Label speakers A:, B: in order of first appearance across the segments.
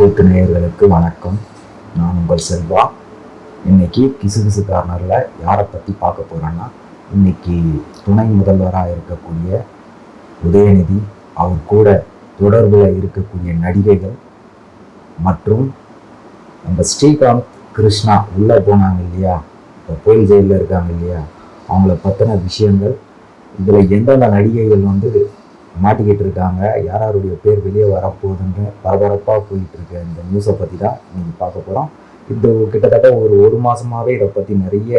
A: திரைக்கூட்டு நேயர்களுக்கு வணக்கம். நான் உங்கள் செல்வா. இன்னைக்கு கிசு கிசு கார்னரில் யாரை பற்றி பார்க்க போகிறேன்னா இன்னைக்கு துணை முதல்வராக இருக்கக்கூடிய உதயநிதி அவர் கூட தொடர்பில் இருக்கக்கூடிய நடிகைகள் மற்றும் நம்ம ஸ்ரீகாந்த் கிருஷ்ணா உள்ளே போனாங்க இல்லையா? இப்போ புயல் ஜெயிலில் இருக்காங்க இல்லையா? அவங்கள பற்றின விஷயங்கள் இதில் எந்தெந்த நடிகைகள் வந்து மாட்டிக்கிட்டு இருக்காங்க யார் யாருடைய பேர் வெளியே வரப்போகுதுன்னு பரபரப்பாக போயிட்டுருக்க. இந்த நியூஸை பற்றி தான் நீங்கள் பார்க்க போகிறோம் இந்த கிட்டத்தட்ட ஒரு ஒரு மாதமாகவே இதை பற்றி நிறைய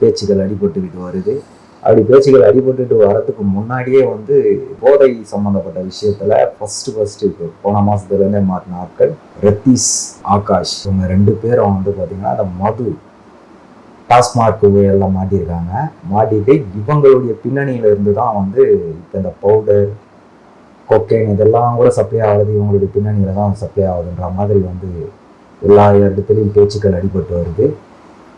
A: பேச்சுகள் அடிபட்டுக்கிட்டு வருது. அப்படி பேச்சுகள் அடிபட்டுட்டு வரதுக்கு முன்னாடியே வந்து போதை சம்மந்தப்பட்ட விஷயத்தில் ஃபஸ்ட்டு ஃபஸ்ட்டு இப்போ போன மாதத்துலேருந்தே மாற்றின ஆட்கள் ரத்தீஷ் ஆகாஷ் இவங்க ரெண்டு பேரும் வந்து பார்த்திங்கன்னா அந்த மது டாஸ்மாக் எல்லாம் மாட்டியிருக்காங்க. மாட்டிட்டு இவங்களுடைய பின்னணியிலிருந்து தான் வந்து இப்போ இந்த பவுடர் கொக்கைன் இதெல்லாம் கூட சப்ளை ஆகுது இவங்களுடைய பின்னணியில தான் சப்ளை ஆகுதுன்ற மாதிரி வந்து எல்லா இடத்துலையும் பேச்சுக்கள் அடிபட்டு வருது.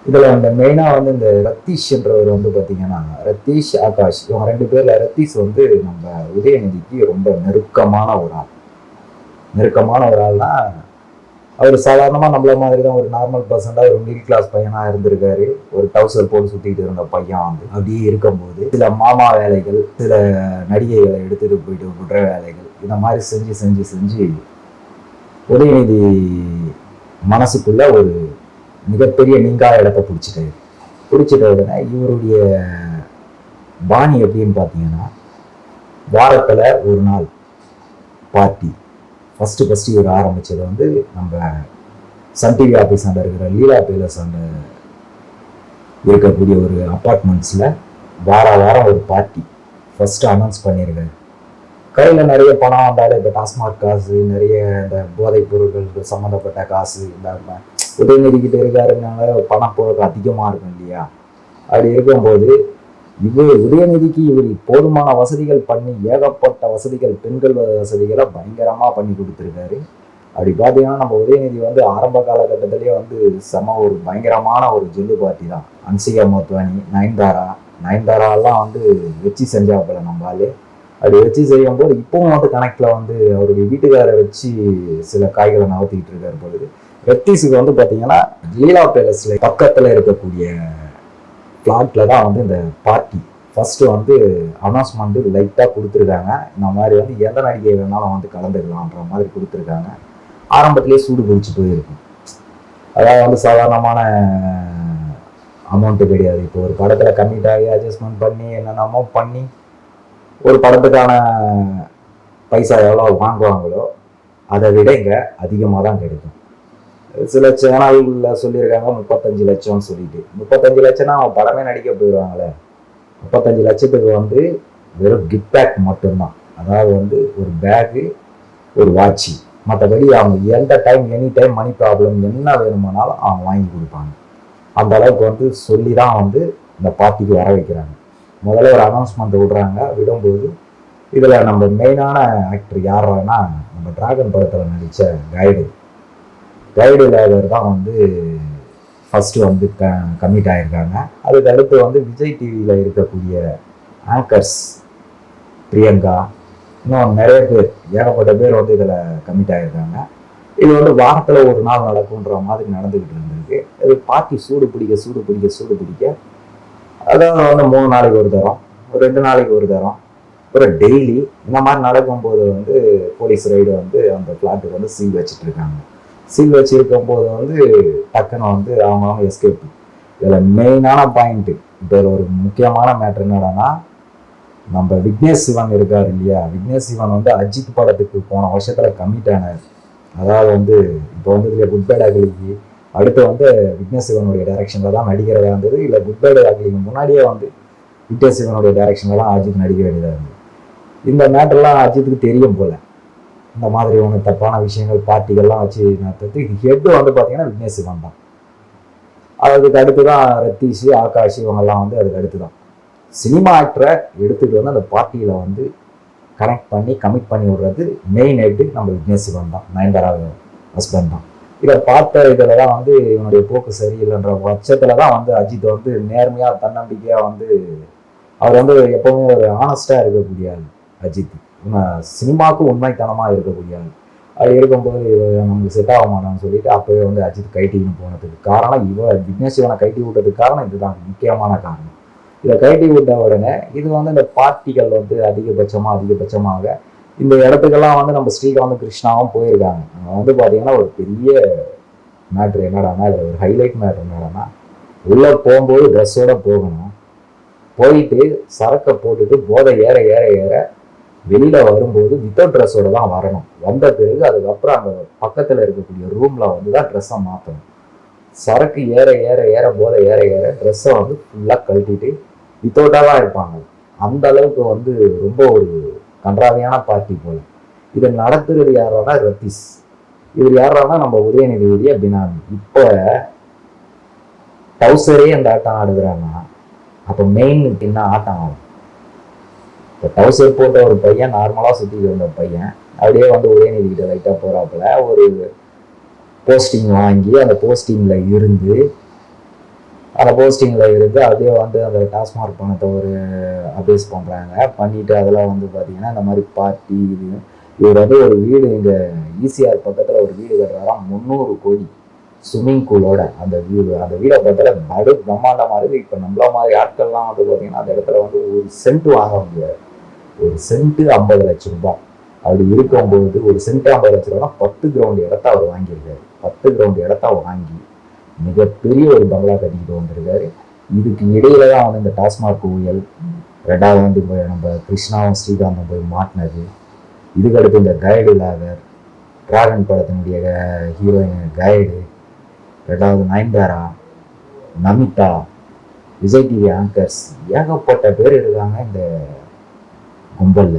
A: இதில் அந்த மெயினாக வந்து இந்த ரத்தீஷ்ன்றவர் வந்து பார்த்திங்கன்னா ரத்தீஷ் ஆகாஷ் இவங்க ரெண்டு பேரில் ரத்தீஷ் வந்து நம்ம உதயநிதிக்கு ரொம்ப நெருக்கமான ஒரு ஆள். நெருக்கமான ஒரு ஆள்னா அவர் சாதாரணமாக நம்மள மாதிரி தான் ஒரு நார்மல் பர்சண்டாக ஒரு மிடில் கிளாஸ் பையனாக இருந்திருக்காரு. ஒரு டவுசர் போட்டு சுற்றிட்டு இருந்த பையன் வந்து அப்படியே இருக்கும்போது சில மாமா வேலைகள் சில நடிகைகளை எடுத்துகிட்டு போயிட்டு விடுற வேலைகள் இந்த மாதிரி செஞ்சு செஞ்சு செஞ்சு உதயநிதி மனசுக்குள்ள ஒரு மிகப்பெரிய நீங்கா இடத்த பிடிச்சிட்டாரு. பிடிச்சிட்ட உடனே இவருடைய பாணி எப்படின்னு பார்த்தீங்கன்னா வாரத்தில் ஒரு நாள் பார்ட்டி ஃபஸ்ட்டு ஃபஸ்ட்டு இவர் ஆரம்பித்தது வந்து நம்ம சன் டிவி ஆஃபீஸ் அண்ட இருக்கிற லீலா பேலஸ் அண்ட இருக்கக்கூடிய ஒரு அப்பார்ட்மெண்ட்ஸில் வார வாரம் ஒரு பார்ட்டி ஃபஸ்ட்டு அனௌன்ஸ் பண்ணியிருக்காரு கையில் நிறைய பணம் வந்தாலும் இப்போ டாஸ்மாக் காசு நிறைய இந்த போதைப் பொருட்களுக்கு சம்மந்தப்பட்ட காசு இந்த உதயநிதிக்கிட்ட இருக்காருனால பணம் போக அதிகமாக இருக்கும் இல்லையா? அப்படி இருக்கும்போது இது உதயநிதிக்கு இவர் போதுமான வசதிகள் பண்ணி ஏகப்பட்ட வசதிகள் பெண்கள் வசதிகளை பயங்கரமாக பண்ணி கொடுத்துருக்காரு. அப்படி பார்த்தீங்கன்னா நம்ம உதயநிதி வந்து ஆரம்ப காலகட்டத்திலேயே வந்து செம ஒரு பயங்கரமான ஒரு ஜில்லு பார்ட்டி தான். அன்சிகா மோத்வானி நயன்தாரா நயன்தாராலாம் வந்து வச்சு செஞ்சாப்பில் நம்ம ஆளு அப்படி வச்சு செய்யும் போது இப்பவும் வந்து கணக்கில் வந்து அவருடைய வீட்டுக்காரை வச்சு சில காய்களை நகர்த்திக்கிட்டு இருக்காரு பொழுது வெத்தீஸுக்கு வந்து பார்த்தீங்கன்னா லீலா பேலஸில் பக்கத்தில் இருக்கக்கூடிய ஃப்ளாட்டில் தான் வந்து இந்த பார்ட்டி ஃபஸ்ட்டு வந்து அனௌன்ஸ்மெண்ட் லைட்டாக கொடுத்துருக்காங்க. இந்த மாதிரி வந்து எந்த நடிகை வேணாலும் வந்து கலந்துக்கலான்ற மாதிரி கொடுத்துருக்காங்க. ஆரம்பத்துலேயே சூடு பிடிச்சி போயிருக்கும். அதாவது வந்து சாதாரணமான அமௌண்ட்டு கிடையாது. இப்போ ஒரு படத்தில் கம்மிட் ஆகி அட்ஜஸ்ட்மெண்ட் பண்ணி என்னென்னமோ பண்ணி ஒரு படத்துக்கான பைசா எவ்வளோ வாங்குவாங்களோ அதை விட இங்கே அதிகமாக தான் கிடைக்கும். சில சேனல்களில் சொல்லியிருக்காங்க முப்பத்தஞ்சு லட்சம்னு சொல்லிட்டு. முப்பத்தஞ்சு லட்சம்னா அவன் படமே நடிக்க போயிடுவாங்களே. முப்பத்தஞ்சு லட்சத்துக்கு வந்து வெறும் கிஃப்ட் பேக் மட்டும்தான். அதாவது வந்து ஒரு பேகு ஒரு வாட்சி மற்றபடி அவங்க எந்த time any time money problem என்ன வேணுமானாலும் அவங்க வாங்கி கொடுப்பாங்க. அந்த அளவுக்கு வந்து சொல்லி தான் வந்து இந்த பார்ட்டிக்கு வர வைக்கிறாங்க. முதல்ல ஒரு அனௌன்ஸ்மெண்ட் விடுறாங்க. விடும்போது இதில் நம்ம மெயினான ஆக்டர் யாருன்னா நம்ம டிராகன் படத்தில் நடித்த கைடு கைடு லேபர் தான் வந்து ஃபஸ்ட்டு வந்து க கமிட் ஆகியிருக்காங்க அதுக்கு அடுத்து வந்து விஜய் டிவியில் இருக்கக்கூடிய ஆங்கர்ஸ் பிரியங்கா இன்னும் நிறைய பேர் ஏகப்பட்ட பேர் வந்து இதில் கமிட் ஆகியிருக்காங்க இது வந்து வாரத்தில் ஒரு நாள் நடக்குன்ற மாதிரி நடந்துக்கிட்டு இருந்திருக்கு. இது பார்ட்டி சூடு பிடிக்க சூடு பிடிக்க சூடு பிடிக்க. அதாவது வந்து மூணு நாளைக்கு ஒரு தரம் ஒரு ரெண்டு நாளைக்கு ஒரு தரம். ஒரு டெய்லி இந்த மாதிரி நடக்கும்போது வந்து போலீஸ் ரைடு வந்து அந்த ஃப்ளாட்டுக்கு வந்து சீல் வச்சுட்டு இருக்காங்க. சீல் வச்சிருக்கும் போது வந்து டக்குன்னு வந்து அவங்க அவங்க எஸ்கேப் இதில் மெயினான பாயிண்ட்டு இப்போ ஒரு முக்கியமான மேட்ரு என்னடானா நம்ம விக்னேஷ் சிவன் இருக்கார் இல்லையா? விக்னேஷ் சிவன் வந்து அஜித் படத்துக்கு போன வருஷத்தில் கம்மிட் ஆனார். அதாவது வந்து இப்போ வந்து இதில் குட் பேட் அகலிக்கு அடுத்து வந்து விக்னேஷ் சிவனுடைய டைரக்ஷனில் தான் நடிக்கிறதா இருந்தது. இல்லை குட் பேட் அகலிக்கு முன்னாடியே வந்து விக்னேஷ் சிவனுடைய டைரக்ஷனில் தான் அஜித் நடிக்க வேண்டியதாக இருந்தது. இந்த மேட்டர்லாம் அஜித்துக்கு தெரியும் போல. இந்த மாதிரி ஒன்று தப்பான விஷயங்கள் பார்ட்டிகள்லாம் வச்சு நடத்துறது ஹெட்டு வந்து பார்த்தீங்கன்னா விக்னேஷ் சிவன் தான். அதுக்கு அடுத்து தான் ரத்தீஷ் ஆகாஷ் இவங்கெல்லாம் வந்து அதுக்கு அடுத்து தான் சினிமா ஆக்டரை எடுத்துகிட்டு வந்து அந்த பார்ட்டியில் வந்து கனெக்ட் பண்ணி கமிட் பண்ணி விடுறது மெயின் ஹெட்டு நம்ம விக்னேஷ் சிவன் தான் நயன்தாரா ஹஸ்பண்ட் தான். இதை பார்த்த இதில் தான் வந்து இவனுடைய போக்கு சரியில்லைன்ற பட்சத்தில் தான் வந்து அஜித் வந்து நேர்மையாக தன்னம்பிக்கையாக வந்து அவர் வந்து எப்போவுமே ஒரு ஆனஸ்டாக இருக்கக்கூடிய அஜித். சினிமாவுக்கு உண்மைத்தனமாக இருக்கக்கூடிய அது இருக்கும்போது இவ நமக்கு செட் ஆக மாட்டான்னு சொல்லிட்டு அப்போவே வந்து அஜித் கைட்டின்னு போனதுக்கு காரணம் இவ விக்னேஷ் இவனை கைட்டி விட்டதுக்கு காரணம் இதுதான் முக்கியமான காரணம். இதை கைட்டி விட்ட உடனே இது வந்து இந்த பார்ட்டிகள் வந்து அதிகபட்சமாக அதிகபட்சமாக இந்த இடத்துக்கெல்லாம் வந்து நம்ம ஸ்ரீகாந்த் கிருஷ்ணாவும் போயிருக்காங்க. வந்து பார்த்தீங்கன்னா ஒரு பெரிய மேட்ரு என்னடான்னா இதில் ஒரு ஹைலைட் மேட்ரு என்னடான்னா உள்ளே போகும்போது ட்ரெஸ்ஸோடு போகணும். போயிட்டு சரக்கை போட்டுட்டு போதை ஏற ஏற ஏற வெளியில வரும்போது வித்தவுட் ட்ரெஸ்ஸோட தான் வரணும். வந்த பிறகு அதுக்கப்புறம் அங்கே பக்கத்தில் இருக்கக்கூடிய ரூம்ல வந்து தான் ட்ரெஸ்ஸை மாற்றணும் சரக்கு ஏற ஏற ஏற போத ஏற ஏற ட்ரெஸ்ஸை வந்து ஃபுல்லாக கழட்டிட்டு வித்தவுட்டாக தான் இருப்பாங்க. அந்த அளவுக்கு வந்து ரொம்ப ஒரு கன்றாவியான பார்ட்டி போல. இதை நடத்துறது யாரானா ரத்தீஸ். இவர் யாரானா நம்ம உதயநிதி உதய அப்படின்னா இப்போ டவுசரே அந்த ஆட்டம் ஆடுகிறாங்கன்னா அப்போ மெயின் என்ன ஆட்டம் ஆடும் இப்போ டவுசர் போட்ட ஒரு பையன் நார்மலாக சுற்றிட்டு இருந்த பையன் அப்படியே வந்து ஒரே கிட்ட லைட்டாக போகிறாப்புல ஒரு போஸ்டிங் வாங்கி அந்த போஸ்டிங்கில் இருந்து அந்த போஸ்டிங்கில் இருந்து அப்படியே வந்து அந்த டாஸ்மார்க் பணத்தை ஒரு அபேஸ் பண்ணுறாங்க பண்ணிவிட்டு அதெல்லாம் வந்து பார்த்தீங்கன்னா இந்த மாதிரி பார்ட்டி இது இவர் வந்து ஒரு வீடு இங்கே ஈசிஆர் பக்கத்தில் ஒரு வீடு கட்டுறாராம் முந்நூறு கோடி ஸ்விம்மிங் பூலோட அந்த வீடு. அந்த வீடை பார்த்தால நடு பிரம்மாண்டமாக இருக்குது இப்போ நம்மள மாதிரி ஆட்கள்லாம் வந்து பார்த்தீங்கன்னா அந்த இடத்துல வந்து ஒரு சென்ட் வாங்க முடியாது. ஒரு சென்ட்டு ஐம்பது லட்சம் ரூபாய். அப்படி இருக்கும்போது ஒரு சென்ட் ஐம்பது லட்ச ரூபா பத்து கிரவுண்ட் இடத்த அவர் வாங்கியிருக்காரு. பத்து கிரவுண்ட் இடத்த வாங்கி மிகப்பெரிய ஒரு பங்களா கட்டிக்கிட்டு வந்திருக்காரு இதுக்கு இடையில தான் வந்து இந்த டாஸ்மாக் ஊழல் ரெண்டாவது வந்து இப்போ நம்ம கிருஷ்ணாவும் ஸ்ரீகாந்தும் போய் மாட்டினது. இதுக்கடுத்து இந்த கைடு லாகர் டிராகன் படத்தினுடைய ஹீரோயின் கைடு ரெண்டாவது நயன்தாரா நமிதா விஜய் டிவி ஆங்கர்ஸ் ஏகப்பட்ட பேர் இருக்காங்க இந்த கும்பல்ல.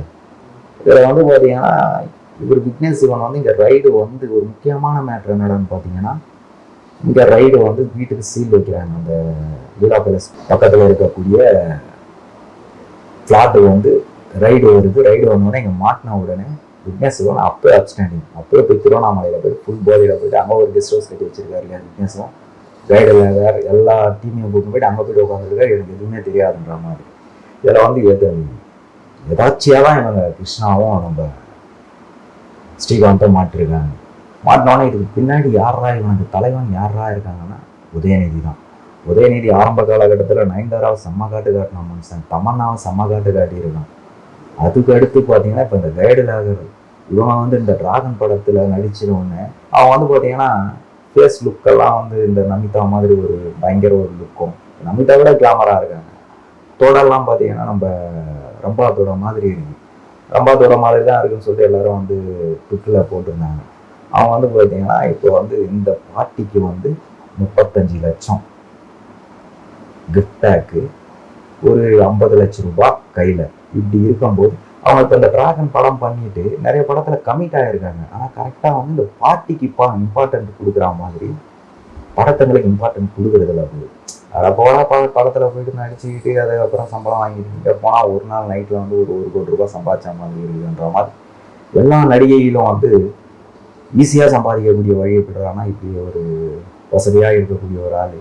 A: இதில் வந்து பார்த்தீங்கன்னா இவர் விக்னேஷ் சிவன் வந்து இங்கே ரைடு வந்து ஒரு முக்கியமான மேட்ரு என்னடான்னு பார்த்தீங்கன்னா இங்கே ரைடு வந்து வீட்டுக்கு சீல் வைக்கிறாங்க. அந்த லீலா பேலஸ் பக்கத்தில் இருக்கக்கூடிய ஃப்ளாட்டு வந்து ரைடு வருது. ரைடு வந்தோடனே இங்கே மாட்டின உடனே விக்னேஷ் சிவன் அப்போயே அப்ஸ்டாண்டிங் அப்போ போய் திருவண்ணாமலையில் போய் ஃபுல் பாடியில் போயிட்டு அங்கே ஒரு கெஸ்ட் ஹவுஸ் கட்டி வச்சிருக்காரு இல்லையா விக்னேஷும் ரைடில் வேறு எல்லா டீமையும் கூட்டு போயிட்டு அங்கே போயிட்டு உட்காந்துருக்காரு எனக்கு எதுவுமே தெரியாதுன்ற மாதிரி. இதில் வந்து எது எதாச்சியாக தான் இவங்க கிருஷ்ணாவும் நம்ம ஸ்ரீகாந்தும் மாட்டிருக்காங்க மாட்டினோடனே இதுக்கு பின்னாடி யாரா இவனுக்கு தலைவன் யாரா இருக்காங்கன்னா உதயநிதி தான் உதயநிதி ஆரம்ப காலகட்டத்தில் நயன்தாராவை செம்ம காட்டு காட்டின மனுஷன் தமன்னாவை செம்ம காட்டு காட்டியிருக்கான். அதுக்கு அடுத்து பார்த்தீங்கன்னா இப்போ இந்த கைடு இவன் வந்து இந்த டிராகன் படத்தில் நடிச்சிருவொன்னே அவன் வந்து பார்த்தீங்கன்னா ஃபேஸ் லுக்கெல்லாம் வந்து இந்த நமிதா மாதிரி ஒரு பயங்கர ஒரு லுக்கும் நமிதா விட கிளாமராக இருக்காங்க. தோடெல்லாம் பார்த்தீங்கன்னா நம்ம ரம்பாத்தோட மாதிரி இருக்கு. ரம்பாத்தோட மாதிரி தான் இருக்குன்னு சொல்லிட்டு எல்லாரும் வந்து ட்விட்டரில் போட்டிருந்தாங்க. அவன் வந்து பார்த்தீங்கன்னா இப்போ வந்து இந்த பார்ட்டிக்கு வந்து முப்பத்தஞ்சு லட்சம். கிஃப்ட் பேக்கு ஒரு ஐம்பது லட்சம் ரூபாய் கையில். இப்படி இருக்கும்போது அவங்க இப்போ இந்த டிராகன் படம் பண்ணிட்டு நிறைய படத்தில் கமிட் ஆகிருக்காங்க ஆனால் கரெக்டாக வந்து இந்த பார்ட்டிக்கு இப்போ இம்பார்ட்டன்ட் கொடுக்குற மாதிரி படத்துங்களுக்கு இம்பார்ட்டன்ட் கொடுக்குறதில்ல அது. அதை போனால் பல படத்தில் போயிட்டு நடிச்சுக்கிட்டு அதுக்கப்புறம் சம்பளம் வாங்கிட்டு இங்கே போனால் ஒரு நாள் நைட்டில் வந்து ஒரு ஒரு கோடி ரூபாய் சம்பாதிச்ச மாதிரி இருக்குன்ற மாதிரி எல்லா நடிகையிலும் வந்து ஈஸியாக சம்பாதிக்கக்கூடிய வழியை பெறானா இப்படி ஒரு வசதியாக இருக்கக்கூடிய ஒரு ஆள்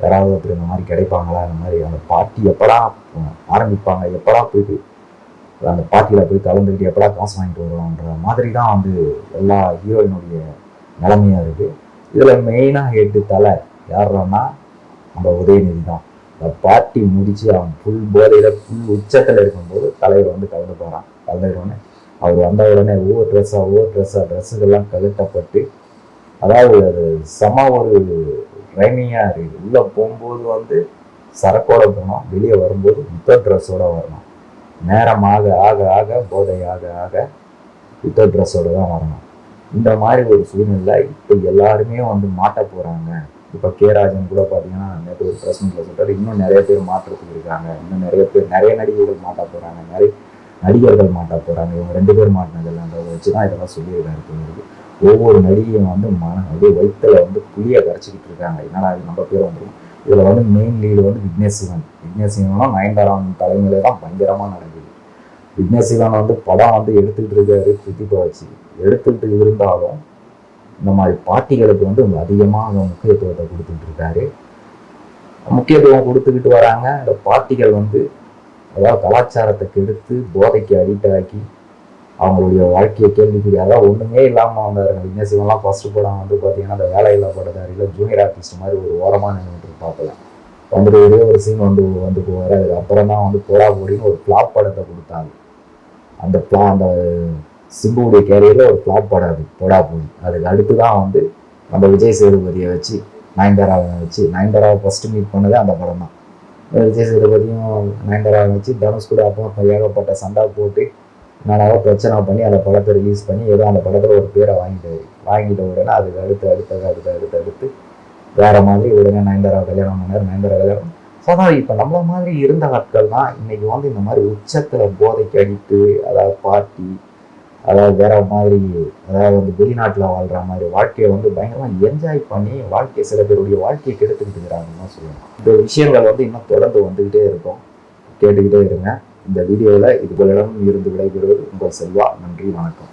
A: யாராவது ஒருத்தர் இந்த மாதிரி கிடைப்பாங்களா? அந்த மாதிரி அந்த பாட்டி எப்படா ஆரம்பிப்பாங்க? எப்படா போயிட்டு அந்த பாட்டியில் போய் கலந்துக்கிட்டு எப்படா காசு வாங்கிட்டு வருவோன்ற மாதிரி தான் வந்து எல்லா ஹீரோயினுடைய நிலைமையாக இருக்குது இதில் மெயினாக ஹெட்டு தலை யாருன்னா நம்ம உதயநிதி தான். இந்த பார்ட்டி முடிச்சு அவன் ஃபுல் போதையில் ஃபுல் உச்சத்தில் இருக்கும்போது தலைவர் வந்து கலந்து போகிறான் கலந்துக்கிறோன்னே அவர் வந்த உடனே ஒவ்வொரு ட்ரெஸ்ஸாக ஒவ்வொரு ட்ரெஸ்ஸாக ட்ரெஸ்ஸுகள்லாம் கழுட்டப்பட்டு அதாவது அது செம ஒரு ட்ரைனிங்காக இருக்குது உள்ளே போகும்போது வந்து சரக்கோட போகணும் வெளியே வரும்போது யுத்த ட்ரெஸ்ஸோட வரணும். நேரமாக ஆக ஆக போதை ஆக ஆக வித்தவுட் ட்ரெஸ்ஸோடு தான் வரணும். இந்த மாதிரி ஒரு சூழ்நிலை இப்போ எல்லாருமே வந்து மாட்ட போகிறாங்க இப்போ கே ராஜன் கூட பார்த்தீங்கன்னா நேற்று ஒரு ப்ரெஸ் மீட்டில் இன்னும் நிறைய பேர் மாற்றத்துக்கு இருக்காங்க இன்னும் நிறைய பேர் நிறைய நடிகர்கள் மாட்ட போகிறாங்க நிறைய நடிகர்கள் மாட்ட போகிறாங்க இவங்க ரெண்டு பேர் மாட்டினதில்லைன்றத வச்சு தான் இதெல்லாம் சொல்லியிருக்காரு தெரியுது ஒவ்வொரு நடிகையும் வந்து மன அப்படியே வயிற்றுல வந்து புளியை கரைச்சிக்கிட்டு இருக்காங்க. என்னடா இது நம்ம பேர் வந்துடும் இதில் வந்து மெயின் லீடு வந்து விக்னேஷ் சிவன் விக்னேஷ் சிவனும் நயன்தாராம் தலைமையில தான் பயங்கரமாக நடக்குது. விக்னேஷ் சிவன் வந்து படம் வந்து எடுத்துக்கிட்டு இருக்காரு கிருத்திப்பா வச்சு எடுத்துக்கிட்டு இருந்தாலும் இந்த மாதிரி பார்ட்டிகளுக்கு வந்து அதிகமாக முக்கியத்துவத்தை கொடுத்துட்டு இருக்காரு முக்கியத்துவம் கொடுத்துக்கிட்டு வராங்க. இந்த பார்ட்டிகள் வந்து அதாவது கலாச்சாரத்தை கெடுத்து போதைக்கு அடிக்ட் ஆக்கி அவங்களுடைய வாழ்க்கையை கேள்விக்குரிய அதாவது ஒன்றுமே இல்லாமல் வந்தாருங்க இன்னசிவெல்லாம் ஃபஸ்ட்டு படம் வந்து பார்த்தீங்கன்னா அந்த வேலையில்லா பட்டதாரியில் ஜூனியர் ஆர்டிஸ்ட் மாதிரி ஒரு ஓரமாக நின்றுட்டு பார்க்கல வந்துட்டு ஒரே ஒரு சீன் வந்து வந்து போவார். அதுக்கப்புறம் தான் வந்து போடா போடின்னு ஒரு ஃப்ளாப் படத்தை கொடுத்தாங்க. அந்த ஃப்ளா அந்த சிம்புவுடைய கேரியரில் ஒரு ஃப்ளாப் போடாது போடா போடி அதுக்கு அடுத்து தான் வந்து நம்ம விஜய் சேதுபதியை வச்சு நயன்தாராவை வச்சு நயன்தாராவை ஃபஸ்ட்டு மீட் பண்ணதே அந்த படம் தான் விஜய் சேதுபதியும் நயன்தாராவை வச்சு தனுஷ் கூட அப்போ ஏகப்பட்ட சண்டை போட்டு நானாக பிரச்சனை பண்ணி அந்த படத்தை ரிலீஸ் பண்ணி ஏதோ அந்த படத்தில் ஒரு பேரை வாங்கிட்டாரு வாங்கிட்ட உடனே அதுக்கு அடுத்து அடுத்தது அடுத்து அடுத்து அடுத்து வேறு மாதிரி உடனே நயன்தாரா கல்யாணம் பண்ணார். நயன்தாரா கல்யாணம் ஸோ அதான் இப்போ நம்மள மாதிரி இருந்த ஆட்கள் தான் இன்றைக்கி வந்து இந்த மாதிரி உச்சத்தில் போதைக்கு அடித்து அதாவது பார்ட்டி அதாவது வேற மாதிரி அதாவது வந்து வெளிநாட்டில் வாழ்கிற மாதிரி வாழ்க்கையை வந்து பயங்கரமாக என்ஜாய் பண்ணி வாழ்க்கை சில பேருடைய வாழ்க்கையை கெடுத்துக்கிட்டு இருக்கிறாங்கன்னு தான் இந்த விஷயங்கள் வந்து இன்னும் தொடர்ந்து வந்துக்கிட்டே இருக்கும். கேட்டுக்கிட்டே இருங்க. இந்த வீடியோவில் இதுகளிடம் இருந்து விடைபெறுவது உங்கள் செல்வா. நன்றி வணக்கம்.